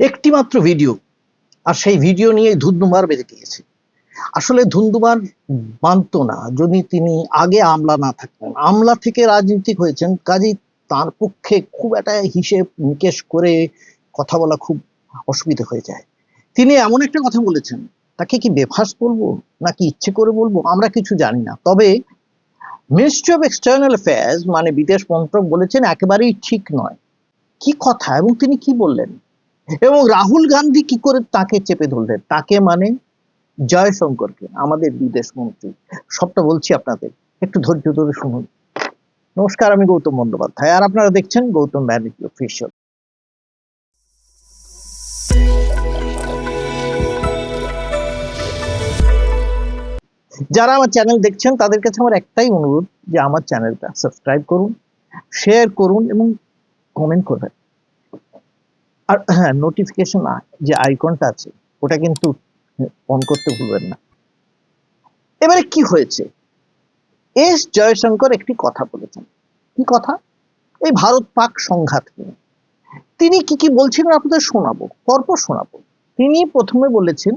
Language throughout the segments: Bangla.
একটি মাত্র ভিডিও, আর সেই ভিডিও নিয়ে ধুন্ধুমার বেঁধে গিয়েছে। আসলে ধুন্ধুমার মানত না, যদি তিনি আগে আমলা না থাকতেন। আমলা থেকে রাজনীতিক হয়েছেন, কাজেই তার পক্ষে খুব একটা হিসেব নিকেশ করে কথা বলা খুব অসুবিধা হয়ে যায়। তিনি এমন একটা কথা বলেছেন, তাকে কি বেফাস বলব, নাকি ইচ্ছে করে বলব, আমরা কিছু জানি না। তবে মিনিস্ট্রি অফ এক্সটার্নাল অ্যাফেয়ার্স মানে বিদেশ মন্ত্রক, বলেছেন একেবারেই ঠিক নয়। কি কথা এবং তিনি কি বললেন? এবং রাহুল গান্ধী কি করে তাকে চেপে ধরলেন? তাকে মানে জয়শঙ্করকে, আমাদের বিদেশ মন্ত্রী। সবটা বলছি আপনাদের। একটু ধৈর্য ধরে শুনুন। নমস্কার, আমি গৌতম বন্দ্যোপাধ্যায়। আর আপনারা দেখছেন গৌতম ব্যানার্জি অফিসিয়াল যারা আমার চ্যানেল দেখছেন, তাদের কাছে আমার একটাই অনুরোধ যে আমার চ্যানেলটা সাবস্ক্রাইব করুন শেয়ার করুন এবং কমেন্ট করবেন আর হ্যাঁ নোটিফিকেশন যে আইকনটা আছে, ওটা কিন্তু অন করতে ভুলবেন না। এবারে কি হয়েছে? এস জয়শঙ্কর একটি কথা বলেছেন। কি কথা? এই ভারত পাক সংঘাত নিয়ে। তিনি কি কি বলছিলেন আপনাদের শোনাবো, পরপর শোনাবো। তিনি প্রথমে বলেছেন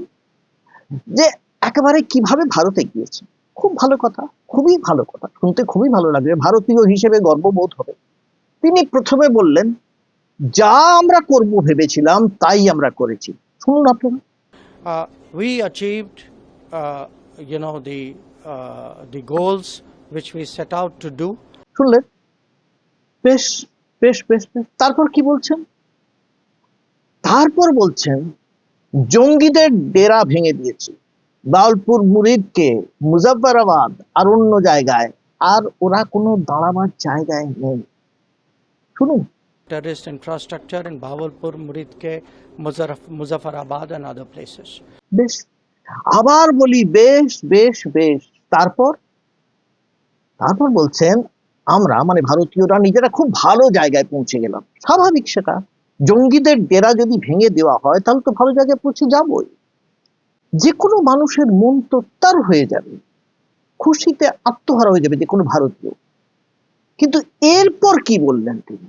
যে, একেবারে কীভাবে ভারত এগিয়েছে? খুব ভালো কথা, খুবই ভালো কথা, শুনতে খুবই ভালো লাগবে, ভারতীয় হিসেবে গর্ববোধ হবে। তিনি প্রথমে বললেন যা আমরা করব ভেবেছিলাম তাই আমরা করেছি। শুনুন আপনারা। Uh, we achieved, uh, you know, the uh, the goals which we set out to do. শুনলেন? বেশ বেশ বেশ বেশ। তারপর কি বলছেন? তারপর বলছেন জঙ্গিদের ডেরা ভেঙে দিয়েছি। বাউলপুর মুরিদকে মুজাফফরাবাদ আর অন্য জায়গায় আর ওরা কোনো দাঁড়াবার জায়গায় নেই। শুনুন। Terrorist infrastructure in Bahawalpur, Muridke, Muzaffarabad, and other places. বেশ আবার বলি বেশ বেশ বেশ। তারপর? তারপর বলছেন আমরা মানে ভারতীয়রা নিজেরা খুব ভালো জায়গায় পৌঁছে গেলাম। স্বাভাবিক সেটা। জঙ্গিদের ডেরা যদি ভেঙে দেওয়া হয় তাহলে তো ভালো জায়গায় পৌঁছে যাবই। যে কোনো মানুষের মন তোত্তার হয়ে যাবে। খুশিতে আত্মহারা হয়ে যাবে যে কোনো ভারতীয়। কিন্তু এরপর কি বললেন তিনি?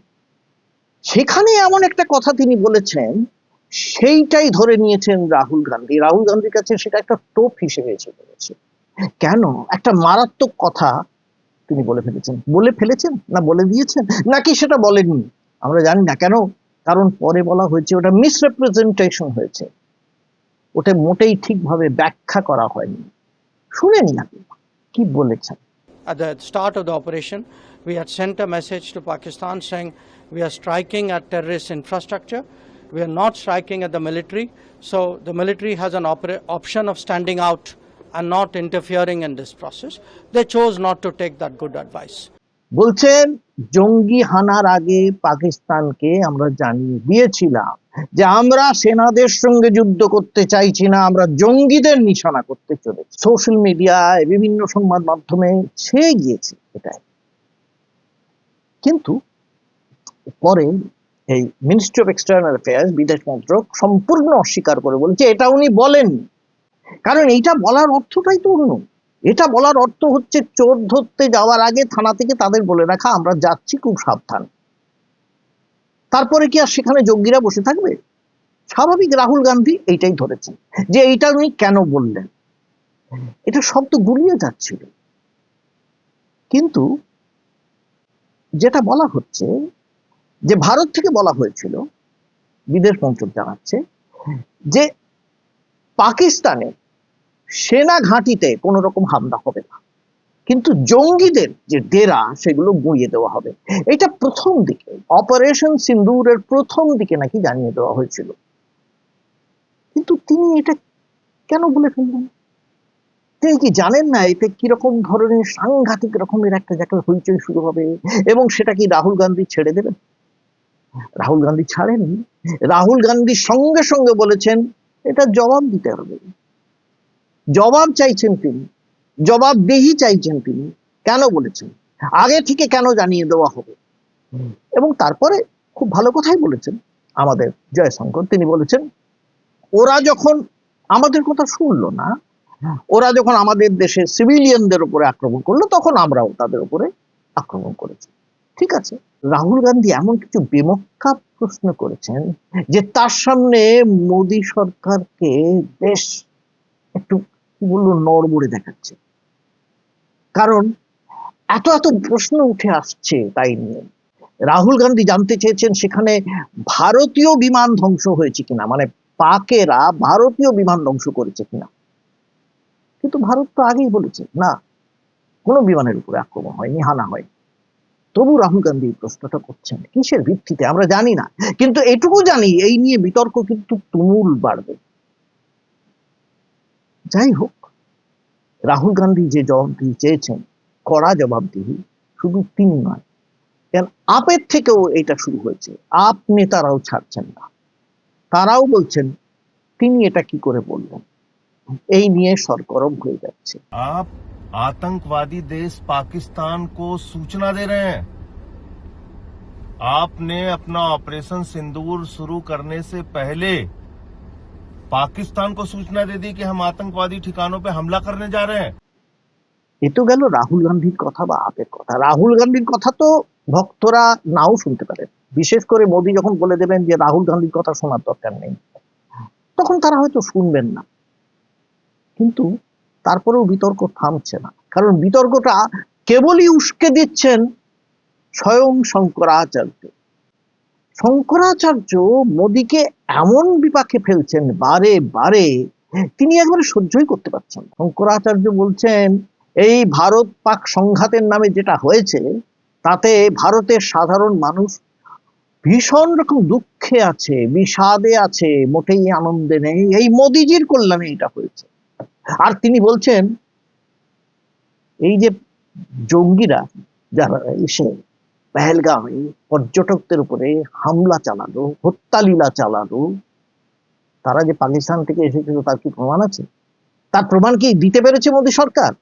সেখানে এমন একটা কথা তিনি বলেছেন সেইটাই ধরে নিয়েছেন রাহুল গান্ধী। রাহুল গান্ধীর কাছে সেটা একটা টোপ হিসেবে এসে পড়েছে। কেন? একটা মারাত্মক কথা তিনি বলে ফেলেছেন। বলে ফেলেছেন না বলে দিয়েছেন? নাকি সেটা বলেননি? আমরা জানি না। কেন? কারণ পরে বলা হয়েছে ওটা মিসরেপ্রেজেন্টেশন হয়েছে। ওটা মোটেই ঠিকভাবে ব্যাখ্যা করা হয়নি। শুনেন না। কি বলেছেন? At the start of the operation, we had sent a message to Pakistan saying we are striking at terrorist infrastructure. We are not striking at the military. So the military has an option of standing out and not interfering in this process. They chose not to take that good advice. বলছেন জঙ্গি হানার আগে পাকিস্তানকে আমরা জানিয়ে দিয়েছিলাম যে আমরা সেনাদের সঙ্গে যুদ্ধ করতে চাইছি না আমরা জঙ্গিদের নিশানা করতে চলেছি সোশ্যাল মিডিয়ায় বিভিন্ন সংবাদ মাধ্যমে ছেয়ে গিয়েছে এটাই কিন্তু পরে এই মিনিস্ট্রি অফ এক্সটার্নাল অ্যাফেয়ার্স বিদেশ মন্ত্রক, সম্পূর্ণ অস্বীকার করে বলেছে, এটা উনি বলেননি। কারণ এইটা বলার অর্থটাই তো অন্য। এটা বলার অর্থ হচ্ছে চোর ধরতে যাওয়ার আগে থানা থেকে তাদের বলে রাখা, আমরা যাচ্ছি খুব সাবধান। তারপরে কি আর সেখানে যোগ্যীরা বসে থাকবে? স্বাভাবিক রাহুল গান্ধী এইটাই ধরেছেন, যে এইটা উনি কেন বললেন? এটা শব্দ গুলিয়ে যাচ্ছিল। কিন্তু যেটা বলা হচ্ছে, যে ভারত থেকে বলা হয়েছিল, বিদেশ মন্ত্রক জানাচ্ছে, যে পাকিস্তানে সেনা ঘাঁটিতে কোনো রকম হামলা হবে না। কিন্তু জঙ্গিদের যে ডেরা, সেগুলো গুঁড়িয়ে দেওয়া হবে। এটা প্রথম দিকে, অপারেশন সিন্দুরের প্রথম দিকে নাকি জানিয়ে দেওয়া হয়েছিল। কিন্তু তিনি এটা কেন বলে ফেললেন? তিনি কি জানেন না এতে কীরকম ধরনের সাংঘাতিক রকমের একটা জায়গায় হইচই শুরু হবে? এবং সেটা কি রাহুল গান্ধী ছেড়ে দেবেন? রাহুল গান্ধী ছাড়েননি রাহুল গান্ধী সঙ্গে সঙ্গে বলেছেন, এটা জবাব দিতে হবে। জবাব চাইছেন তিনি। জবাবদিহি চাইছেন তিনি। কেন বলেছেন? আগে থেকে কেন জানিয়ে দেওয়া হবে? এবং তারপরে খুব ভালো কথাই বলেছেন আমাদের জয়শঙ্কর। তিনি বলেছেন, ওরা যখন আমাদের কথা শুনলো না ওরা যখন আমাদের দেশে সিভিলিয়ানদের উপরে আক্রমণ করল, তখন আমরাও তাদের উপরে আক্রমণ করেছি। ঠিক আছে? রাহুল গান্ধী এমন কিছু বেমক্কা প্রশ্ন করেছেন যে তার সামনে মোদী সরকারকে বেশ একটু কি বলব নড়বড়ে দেখাচ্ছে। কারণ এত এত প্রশ্ন উঠে আসছে তাই নিয়ে। রাহুল গান্ধী জানতে চেয়েছেন সেখানে ভারতীয় বিমান ধ্বংস হয়েছে কিনা মানে পাকেরা ভারতীয় বিমান ধ্বংস করেছে কিনা। কিন্তু ভারত তো আগেই বলেছে, না, কোনো বিমানের উপরে আক্রমণ হয়নি, হানা হয়নি। তবু রাহুল গান্ধী এই প্রশ্নটা করছেন, কিসের ভিত্তিতে? আমরা জানি না। কিন্তু এটুকু জানি, এই নিয়ে বিতর্ক কিন্তু তুমুল বাড়বে। যাই হোক, রাহুল গান্ধী যে জবাবদিহি চেয়েছেন, কড়া জবাবদিহি শুধু তিনি নয়, কেন আপের থেকেও এটা শুরু হয়েছে। আপ নেতারাও ছাড়ছেন না। তারাও বলছেন, তিনি এটা কি করে বললেন? এই নিয়ে সরগরম হয়ে যাচ্ছে आप आतंकवादी देश पाकिस्तान को सूचना दे रहे हैं आपने अपना ऑपरेशन सिंदूर शुरू करने से पहले पाकिस्तान को सूचना दे दी कि हम आतंकवादी ठिकानों पे हमला करने जा रहे हैं এ তো গেল রাহুল গান্ধীর কথা বা আপের কথা রাহুল গান্ধীর কথা তো ভক্তরা নাও শুনতে পারেন বিশেষ করে মোদী যখন বলে দেবেন যে রাহুল গান্ধীর কথা শোনার দরকার নেই তখন তারা হয়তো শুনবেন না কিন্তু তারপরেও বিতর্ক থামছে না। কারণ বিতর্কটা কেবলই উস্কে দিচ্ছেন স্বয়ং শঙ্করাচার্য। শঙ্করাচার্য মোদীকে এমন বিপাকে ফেলছেন বারে বারে, তিনি একবারে সহ্যই করতে পারছেন শঙ্করাচার্য বলছেন, এই ভারত পাক সংঘাতের নামে যেটা হয়েছে, তাতে ভারতের সাধারণ মানুষ ভীষণ রকম দুঃখে আছে, বিষাদে আছে, মোটেই আনন্দে নেই। এই মোদিজির কল্যাণে এটা হয়েছে। আর তিনি বলছেন এই যে জঙ্গিরা যারা এসে পেহেলগামে পর্যটকদের উপরে হামলা চালালো হত্যালীলা চালালো তারা যে পাকিস্তান থেকে এসেছিল তার কি প্রমাণ আছে তার প্রমাণ কি দিতে পেরেছে মোদী সরকার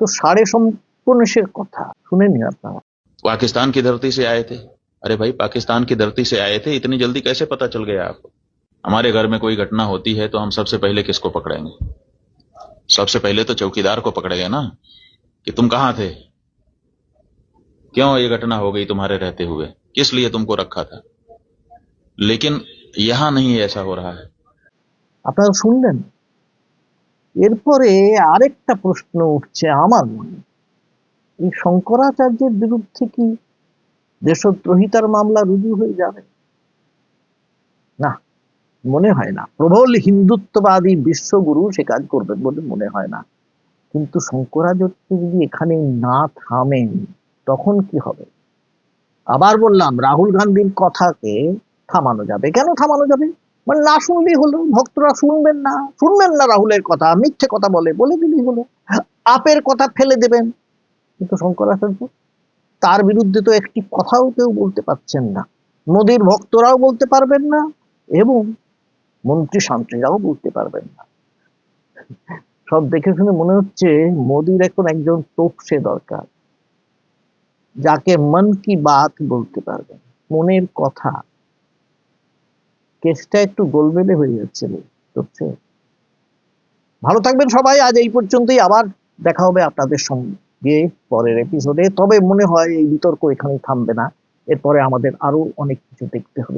তো সাড়ে সম্পন্নেশের কথা শুনে নিন আপনারা पाकिस्तान की धरती से आए थे अरे भाई पाकिस्तान की धरती से आए थे इतनी जल्दी कैसे पता चल गया आपको हमारे घर में कोई घटना होती है तो हम सबसे पहले किसको पकड़ेंगे सबसे पहले तो चौकीदार को पकड़ेंगे ना कि तुम कहां थे क्यों ये घटना हो गई तुम्हारे रहते हुए किस लिए तुमको रखा था लेकिन यहां नहीं ऐसा हो रहा है আপনারা শুনলেন এরপরে আরেকটা প্রশ্ন উঠছে আমার মনে এই শঙ্করাচার্যের বিরুদ্ধে কি দেশদ্রোহিতার মামলা রুজু হয়ে যাবে না মনে হয় না। প্রবল হিন্দুত্ববাদী বিশ্বগুরু সে কাজ করবেন বলে মনে হয় না। কিন্তু শঙ্করাচার্য যদি এখানে না থামেন, তখন কি হবে? আবার বললাম, রাহুল গান্ধীর কথাকে থামানো যাবে। কেন থামানো যাবে? মানে না শুনলেই হলো, ভক্তরা শুনবেন না। শুনবেন না রাহুলের কথা, মিথ্যে কথা বলে বলে দিলেই হলো। আপের কথা ফেলে দেবেন। কিন্তু শঙ্করাচার্য, তার বিরুদ্ধে তো একটি কথাও কেউ বলতে পারছেন না। মোদীর ভক্তরাও বলতে পারবেন না। এবং মন্ত্রী শান্তিরাও বলতে পারবেন না। সব দেখে শুনে মনে হচ্ছে মোদীর এখন একজন তোপসে দরকার, যাকে মন কি বাত বলতে পারবেন, মনের কথা। কেসটা একটু গোলমেলে হয়ে যাচ্ছে তোপসে। ভালো থাকবেন সবাই, আজ এই পর্যন্তই, আবার দেখা হবে আপনাদের সঙ্গে পরের এপিসোডে তবে মনে হয় এই বিতর্ক এখানেই থামবে না, এরপরে আমাদের আরও অনেক কিছু দেখতে হবে।